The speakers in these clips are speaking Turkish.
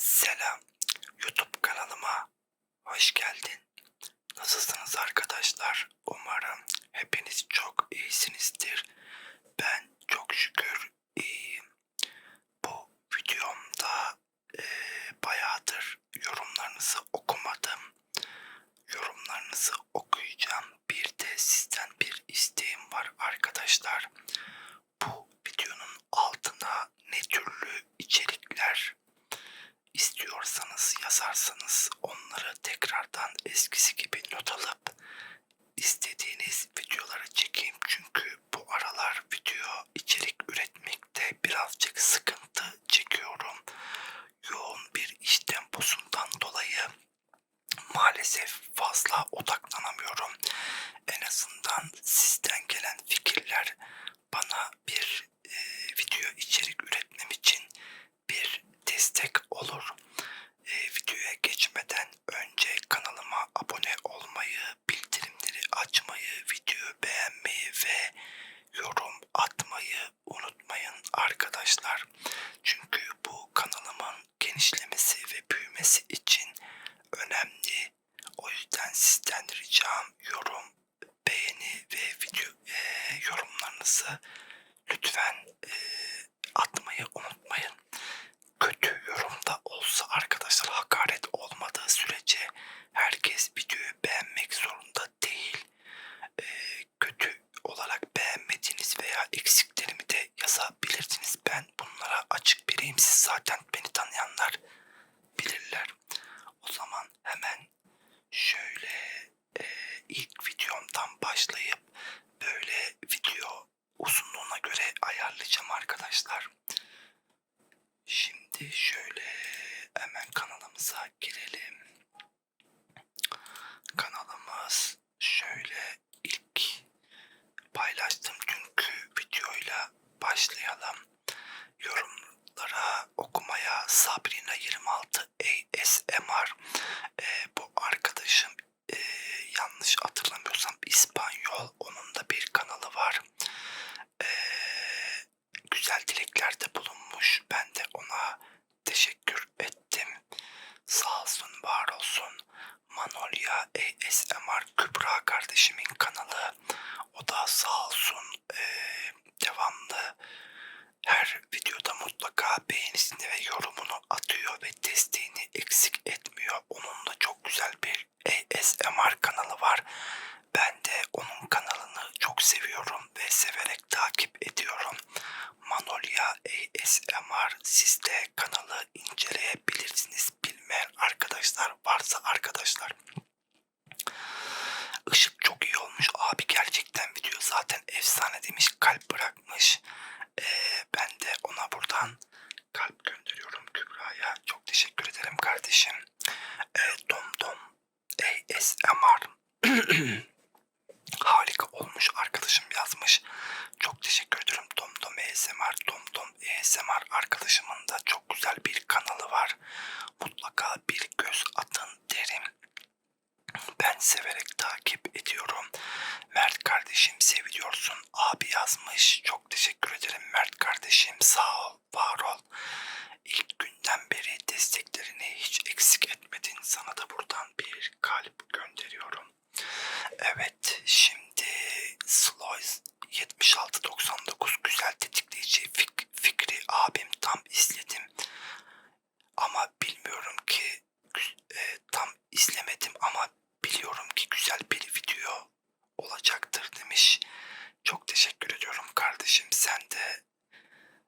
Selam. YouTube kanalıma hoş geldin. Nasılsınız arkadaşlar? Umarım hepiniz çok iyisinizdir. Ben çok şükür iyiyim. Bu videomda eee bayağıdır yorumlarınızı okumadım. Yorumlarınızı okuyacağım. Bir de sizden bir isteğim var arkadaşlar. Bu videonun altına ne türlü içerikler istiyorsanız yazarsanız onları tekrardan eskisi gibi not alıp istediğiniz videoları çekeyim. Çünkü bu aralar video içerik üretmekte birazcık sıkıntı çekiyorum. Yoğun bir iş temposundan dolayı maalesef fazla odaklanamıyorum. En azından sizden gelen fikirler bana bir e, video içerik üretmem için bir destek olur. E, videoya geçmeden önce kanalıma abone olmayı, bildirimleri açmayı, videoyu beğenmeyi ve yorum atmayı unutmayın arkadaşlar. Çünkü bu kanalımın genişlemesi ve büyümesi için önemli. O yüzden sizden ricam yorum, beğeni ve video e, yorumlarınızı lütfen e, atmayı unutmayın. Kötü yorumda olsa arkadaşlar hakaret olmadığı sürece herkes videoyu beğenmek zorunda değil. E, kötü olarak beğenmediğiniz veya eksiklerimi de yazabilirsiniz. Ben bunlara açık biriyim. Siz zaten beni tanıyanlar bilirler. O zaman hemen şöyle e, ilk videomdan başlayıp böyle video uzunluğuna göre ayarlayacağım arkadaşlar. Şimdi şöyle hemen kanalımıza girelim. Kanalımız şöyle ilk paylaştığım dünkü videoyla başlayalım. Yorumlara okumaya Sabrina 26 ASMR e, bu arkadaşım e, yanlış hatırlamıyorsam İspanyol onun da bir kanalı var. E, güzel dileklerde bulunmuş. Ben de ona teşekkür ettim. Sağ olsun, var olsun. Manolya ASMR Kübra kardeşimin kanalı. O da sağ olsun e, devamlı her videoda mutlaka beğenisini ve yorumunu atıyor ve desteğini eksik etmiyor. Onun da çok güzel bir ASMR kanalı var. Ben de onun kanalını çok seviyorum ve severek takip ediyorum. Manolya ASMR siz de kanalı inceleyebilirsiniz. Bilmeyen arkadaşlar varsa arkadaşlar. Işık çok iyi olmuş. Abi gerçekten video zaten efsane demiş. Kalp bırakmış. Ee, ben de ona buradan kalp gönderiyorum Kübra'ya. Çok teşekkür ederim kardeşim. Ee, Dom Dom ASMR harika olmuş arkadaşım yazmış. Çok teşekkür ederim Dom Dom ASMR. Dom Dom ASMR arkadaşımın da çok güzel bir kanalı var. Mutlaka bir göz atın derim. Ben severek takip ediyorum. Mert kardeşim seviyorsun. Abi yazmış. Çok teşekkür ederim Mert kardeşim. Sağ ol, var ol. İlk günden beri desteklerini hiç eksik etmedin. Sana da buradan bir kalp gönderiyorum. Evet, şimdi Sloys 7699 güzel tetikleyici fik- fikri abim tam izledim. Ama bilmiyorum ki e, tam izlemedim ama biliyorum ki güzel bir video olacaktır demiş. Çok teşekkür ediyorum kardeşim. Sen de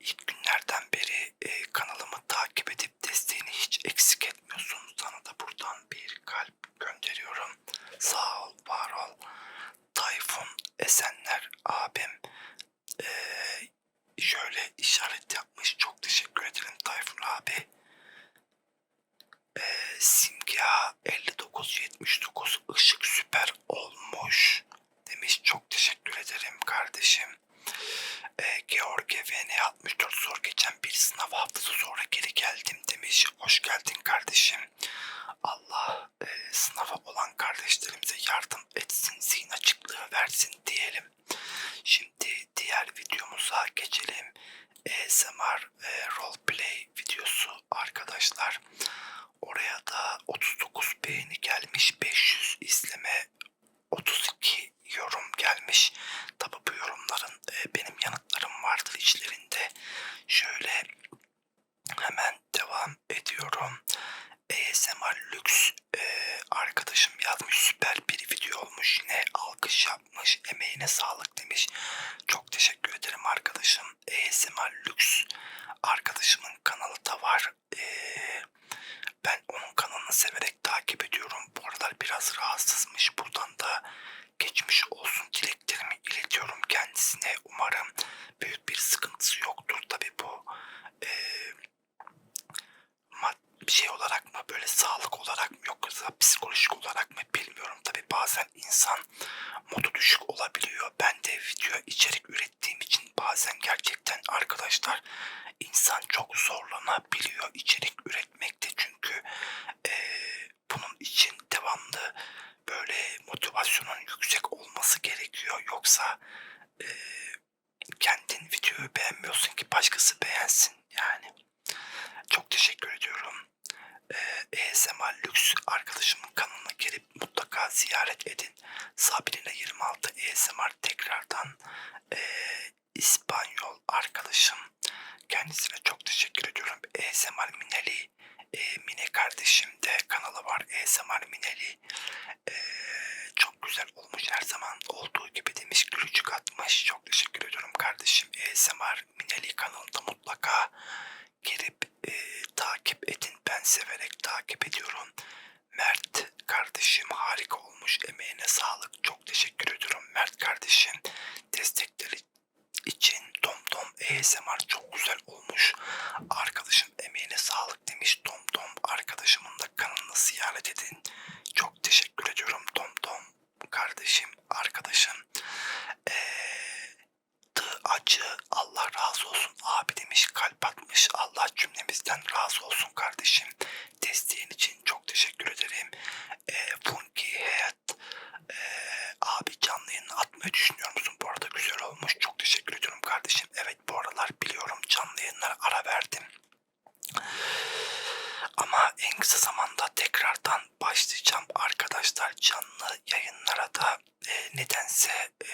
ilk günlerden beri e, kanalımı takip edip desteğini hiç eksik etmiyorsun. Sana da buradan bir kalp gönderiyorum. Sağ ol, var ol. Tayfun Esenler abim e, şöyle işaret yapmış. Çok teşekkür ederim Tayfun abi. E, Simgeha 5979 ışık süper olmuş demiş. Çok teşekkür ederim kardeşim. E, George VN 64 zor geçen bir sınav haftası sonra geri geldim demiş. Hoş geldin kardeşim. Allah e, sınava olan kardeşlerimize yardım etsin, zihin açıklığı versin diyelim. Şimdi diğer videomuza geçelim. ASMR e, roleplay videosu arkadaşlar. Oraya da 39 beğeni gelmiş. 500 izleme 32 yorum gelmiş. Tabi bu yorumların e, benim yanıtlarım vardır içlerinde. Şöyle hemen devam ediyorum. ASMR Lüks e, arkadaşım yazmış süper bir video olmuş yine alkış yapmış emeğine sağlık demiş çok teşekkür ederim arkadaşım ASMR Lüks arkadaşımın kanalı da var e, ben onun kanalını severek takip ediyorum bu aralar biraz rahatsızmış buradan da geçmiş olsun dileklerimi iletiyorum kendisine umarım büyük bir sıkıntısı yoktur tabi bu e, bir şey olarak mı böyle sağlık olarak mı yoksa psikolojik olarak mı bilmiyorum tabi bazen insan modu düşük olabiliyor ben de video içerik ürettiğim için bazen gerçekten arkadaşlar insan çok zorlanabiliyor içerik üretmekte çünkü e, bunun için devamlı böyle motivasyonun yüksek olması gerekiyor yoksa e, kendin videoyu beğenmiyorsun ki başkası beğensin yani çok teşekkür ediyorum e, ASMR Lüks arkadaşımın kanalına gelip mutlaka ziyaret edin. Sabrina 26 ASMR tekrardan e, İspanyol arkadaşım. Kendisine çok teşekkür ediyorum. ASMR Mineli e, Mine kardeşim de kanalı var. ASMR Mineli e, çok güzel olmuş her zaman olduğu gibi demiş. Gülücük atmış. Çok teşekkür ediyorum kardeşim. ASMR Mineli kanalında mutlaka girip e, takip edin. Ben severek takip ediyorum. Mert kardeşim harika olmuş. Emeğine sağlık. Çok teşekkür ediyorum Mert kardeşim. Destekleri için Tom Tom ASMR çok güzel olmuş. Arkadaşım emeğine sağlık demiş. Tom Tom arkadaşımın da kanalını ziyaret edin. Çok teşekkür ediyorum Tom Tom kardeşim, arkadaşım. Eee acı Allah razı olsun abi demiş kalp atmış Allah cümlemizden razı olsun kardeşim desteğin için çok teşekkür ederim e, Funky Hayat e, abi canlı yayını atmayı düşünüyor musun bu arada güzel olmuş çok teşekkür ediyorum kardeşim evet bu aralar biliyorum canlı yayınlara ara verdim ama en kısa zamanda tekrardan başlayacağım arkadaşlar canlı yayınlara da e, nedense e,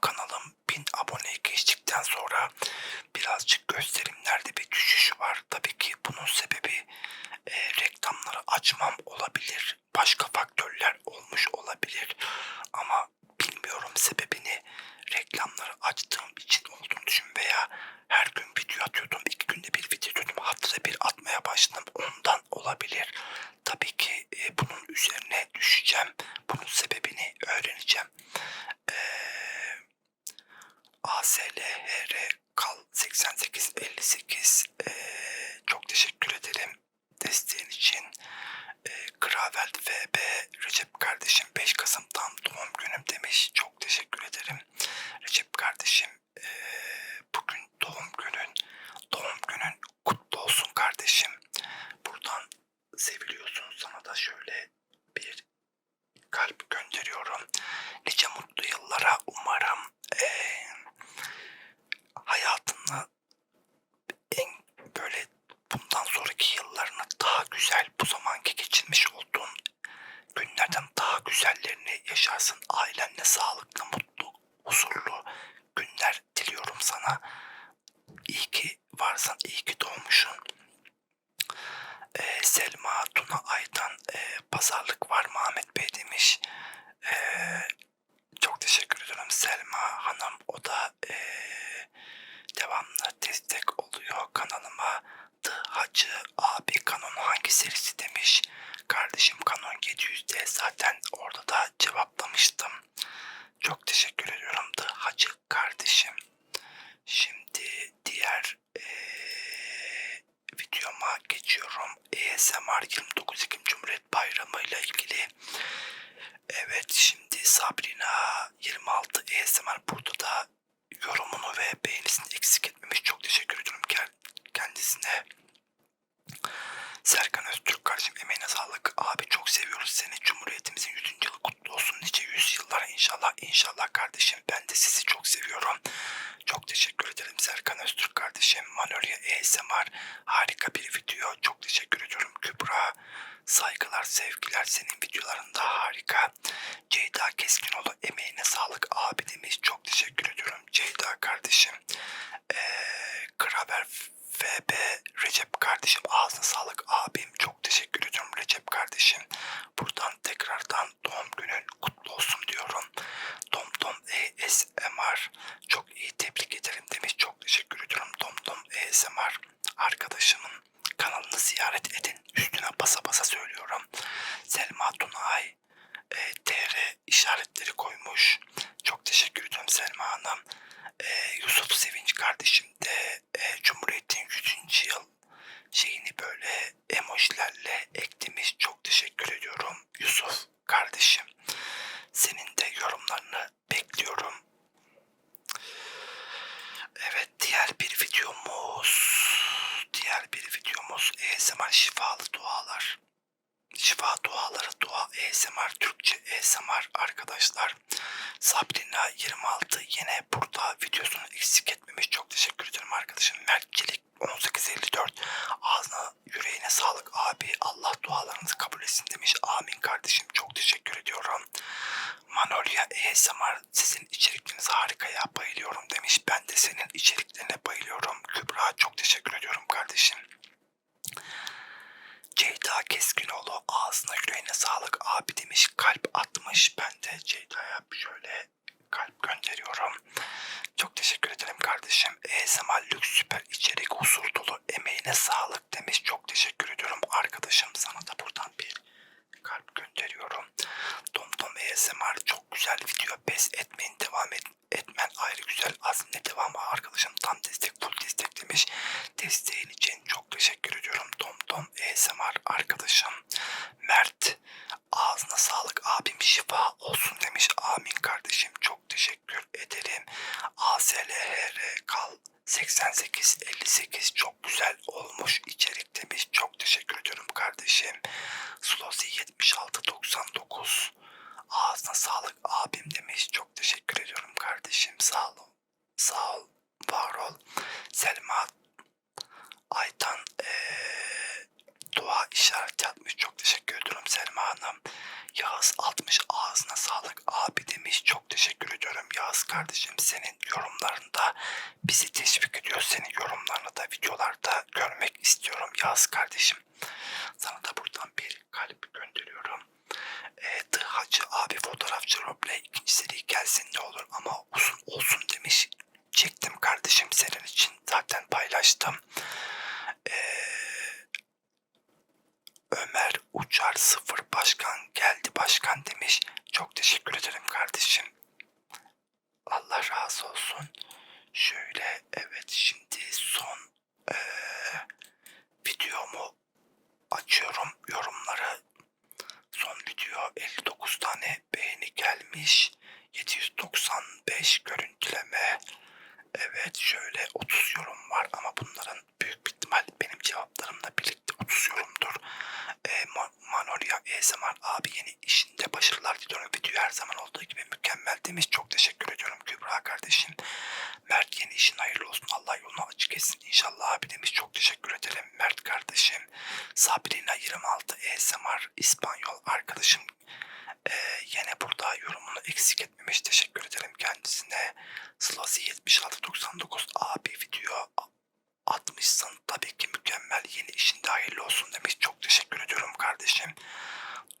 kanalım 1000 aboneye geçtikten sonra birazcık gösterimlerde bir düşüş var. Tabii ki bunun sebebi e, reklamları açmam olabilir. Başka faktörler olmuş olabilir. Ama bilmiyorum sebebini reklamları açtığım için olduğunu düşün veya her gün video atıyordum. iki günde bir video atıyordum. Haftada bir atmaya başladım. Ondan olabilir. Tabii ki e, bunun üzerine düşeceğim. Bunun sebebini öğreneceğim. Eee ASLHR Kal 8858 ee, çok teşekkür ederim desteğin için. Ee, Gravel VB Recep kardeşim 5 Kasım'dan doğum günüm demiş. Çok teşekkür ederim. Recep kardeşim ee, bugün doğum günün. Doğum günün kutlu olsun kardeşim. Buradan seviliyorsun. Sana da şöyle bir kalp gönderiyorum. Nice mutlu yıllara umarım ee, hayatını en böyle bundan sonraki yıllarını daha güzel bu zamanki geçirmiş olduğun günlerden daha yaşarsın. Ailenle sağlıklı, mutlu, huzurlu günler diliyorum sana. İyi ki varsın, iyi ki doğmuşsun. Ee, Selma Tuna Aydan e, pazarlık var mı Ahmet Bey demiş. Ee, çok teşekkür ederim Selma Hanım. O da e, devamlı destek oluyor kanalıma. The Hacı abi kanon hangi serisi demiş. Kardeşim kanon 700'de zaten orada da cevaplamıştım. Çok teşekkür ediyorum The Hacı kardeşim. Şimdi diğer ee, videoma geçiyorum. ASMR 29 Ekim Cumhuriyet Bayramı ile ilgili. Evet şimdi Sabrina 26 ASMR burada da Serkan Öztürk kardeşim emeğine sağlık. Abi çok seviyoruz seni. Cumhuriyetimizin 100. yılı kutlu olsun. Nice yüzyıllar inşallah inşallah kardeşim. Ben de sizi çok seviyorum. Çok teşekkür ederim Serkan Öztürk kardeşim. Manolya ASMR harika bir video. Çok teşekkür ediyorum Kübra. Saygılar sevgiler senin videolarında harika. Ceyda Keskinoğlu emeğine böyle emojilerle eklemiş. Çok teşekkür ediyorum Yusuf kardeşim. Senin de yorumlarını bekliyorum. Evet diğer bir videomuz diğer bir videomuz ASMR şifalı dualar. Şifa duaları dua ASMR Türkçe ASMR arkadaşlar. Sabrina 26 yine burada videosunu eksik etmemiş. Çok teşekkür ederim arkadaşım. Mertçelik 1854 ağzına yüreğine sağlık abi. Allah dualarınızı kabul etsin demiş. Amin kardeşim. Çok teşekkür ediyorum. Manolya ASMR sizin içerikleriniz harika ya bayılıyorum demiş. Ben de senin içeriklerine bayılıyorum. Kübra çok teşekkür ediyorum kardeşim. Ceyda Keskinoğlu ağzına yüreğine sağlık abi demiş. Kalp atmış. Ben de Ceyda'ya şöyle kalp gönderiyorum. Çok teşekkür ederim kardeşim. ASMR lüks süper içerik huzur dolu emeğine sağlık demiş. Çok teşekkür ediyorum arkadaşım. Sana da buradan bir kalp gönderiyorum. Tom ASMR çok güzel video. Pes etmeyin devam et, etmen ayrı güzel. Azimle devamı arkadaşım tam destek full destek demiş. Desteğin için çok teşekkür ediyorum. Tom ASMR arkadaşım. Mert ağzına sağlık abim şifa olsun demiş. Amin kardeşim çok teşekkür ederim. ASLHR kal 88-58 çok güzel olmuş içerik demiş. Çok teşekkür ediyorum kardeşim. Slosi 76-99 ağzına sağlık abim demiş. Çok teşekkür ediyorum kardeşim. Sağ ol. Sağ ol. Var ol. Selma Aytan ee, dua işareti atmış. Çok teşekkür ediyorum Selma Hanım. Yağız 60 ağzına sağlık abi demiş. Çok teşekkür ediyorum Yağız kardeşim. Senin yorumlarında bizi teşvik ediyor. Senin yorumlarını da videolarda görmek istiyorum Yağız kardeşim. Sana da buradan bir kalp gönderiyorum. E, Hacı abi fotoğrafçı Roble ikinci seri gelsin ne olur ama uzun olsun demiş. Çektim kardeşim senin için zaten paylaştım. Eee Ömer Uçar sıfır başkan geldi başkan demiş. Çok teşekkür ederim kardeşim. Allah razı olsun. Şöyle evet şimdi son eee, videomu açıyorum yorumları. Son video 59 tane beğeni gelmiş. 795 görüntüleme. Evet şöyle 30 yorum var ama bunların büyük bir ihtimal benim cevaplarımla birlikte 30 yorumdur. E, Ma- Manolya ASMR abi yeni işinde başarılar diliyorum. Video her zaman olduğu gibi mükemmel demiş. Çok teşekkür ediyorum Kübra kardeşim. Mert yeni işin hayırlı olsun. Allah yolunu açık etsin inşallah abi demiş. Çok teşekkür ederim Mert kardeşim. Sabrina 26 ASMR İspanyol arkadaşım ee, yine burada yorumunu eksik etmemiş. Teşekkür ederim kendisine. Slasi 7699 abi video atmışsın. Tabii ki mükemmel. Yeni işinde hayırlı olsun demiş. Çok teşekkür ediyorum kardeşim.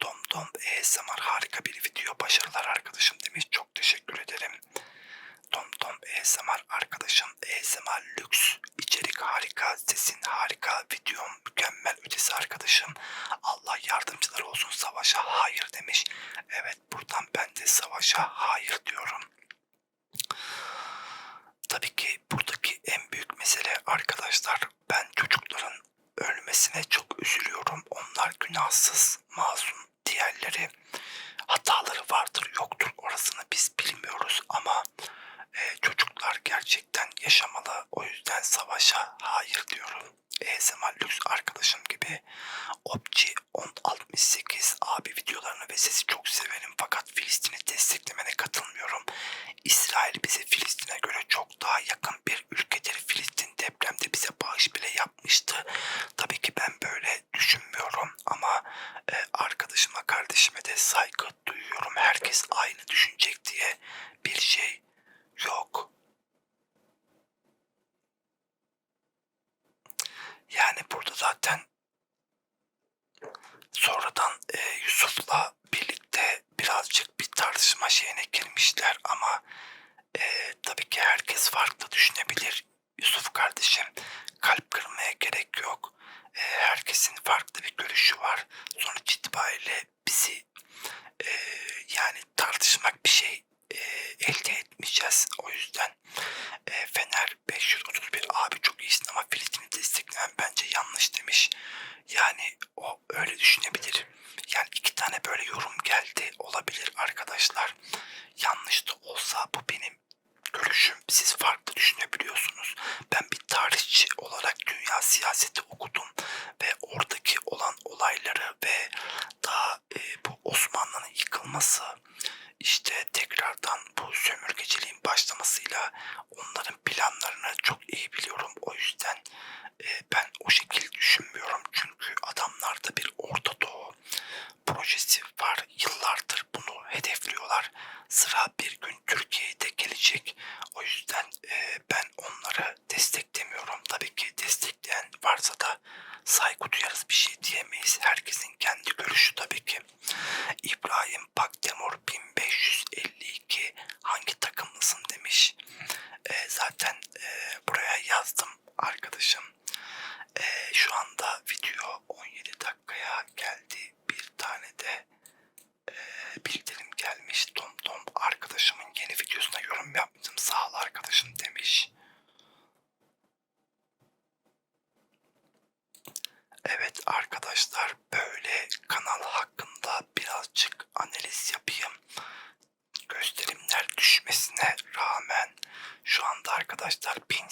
Tom Tom ASMR harika bir video. Başarılar arkadaşım demiş. Çok teşekkür ederim. Tom Tom ASMR arkadaşım ASMR lüks içerik harika sesin harika videom mükemmel ötesi arkadaşım Allah yardımcılar olsun savaşa hayır demiş evet buradan ben de savaşa hayır diyorum tabii ki buradaki en büyük mesele arkadaşlar ben çocukların ölmesine çok üzülüyorum onlar günahsız masum diğerleri hataları vardır yoktur orasını biz bilmiyoruz ama e, çocuklar gerçekten yaşamalı. O yüzden savaşa hayır diyorum. ASMR Lüks arkadaşım gibi Opci 1068 abi videolarını ve sesi çok severim fakat Filistin'i desteklemene katılmıyorum. İsrail bize Filistin'e göre çok daha yakın bir ülkedir. Filistin depremde bize bağış bile yapmıştı. Tabii ki ben böyle düşünmüyorum ama e, arkadaşıma kardeşime de saygı duyuyorum. Herkes aynı düşünecek diye bir şey yok. 呀，那。olabilir arkadaşlar. されてた最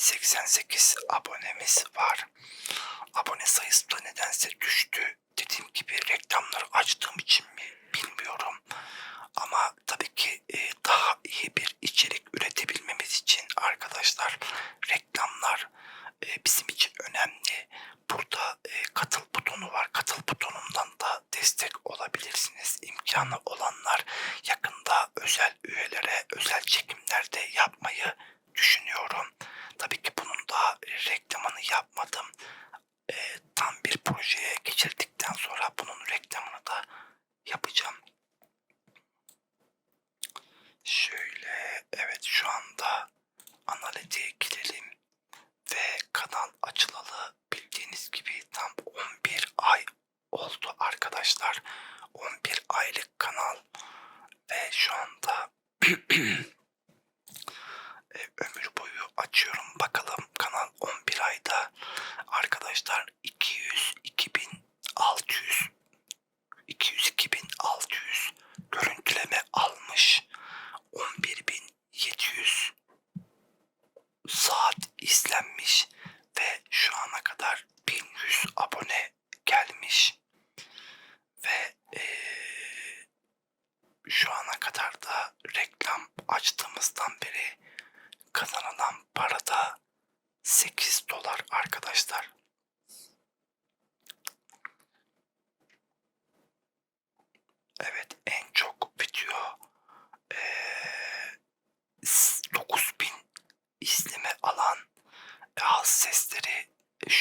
88 abonemiz var. Abone sayısı da nedense düştü. Dediğim gibi reklamları açtığım için mi bilmiyorum. Ama yapmadım.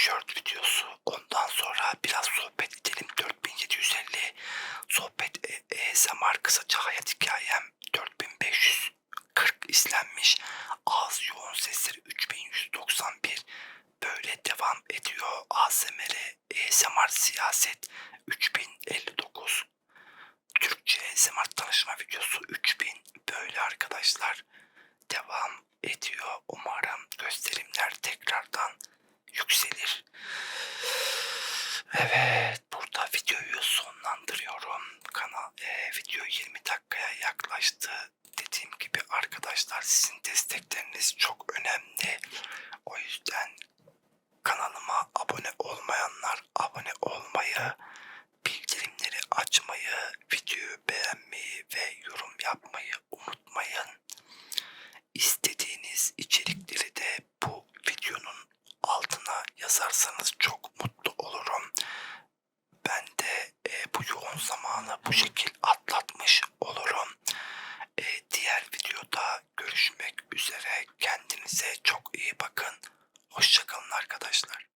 tişört videosu. Ondan sonra biraz sohbet edelim. 4750 sohbet e, ASMR kısaca hayat hikayem 4540 izlenmiş. Az yoğun sesleri 3191 böyle devam ediyor. ASMR, ASMR siyaset 3059 Türkçe ASMR tanışma videosu 3000 böyle arkadaşlar devam ediyor. Umarım gösterimler tekrardan yükselir. Evet burada videoyu sonlandırıyorum. Kanal e, video 20 dakikaya yaklaştı. Dediğim gibi arkadaşlar sizin destekleriniz çok önemli. O yüzden kanalıma abone olmayanlar abone olmayı, bildirimleri açmayı, videoyu beğenmeyi ve yorum yapmayı unutmayın. İstediğiniz içerikleri yazarsanız çok mutlu olurum. Ben de e, bu yoğun zamanı bu şekil atlatmış olurum. E, diğer videoda görüşmek üzere. Kendinize çok iyi bakın. Hoşçakalın arkadaşlar.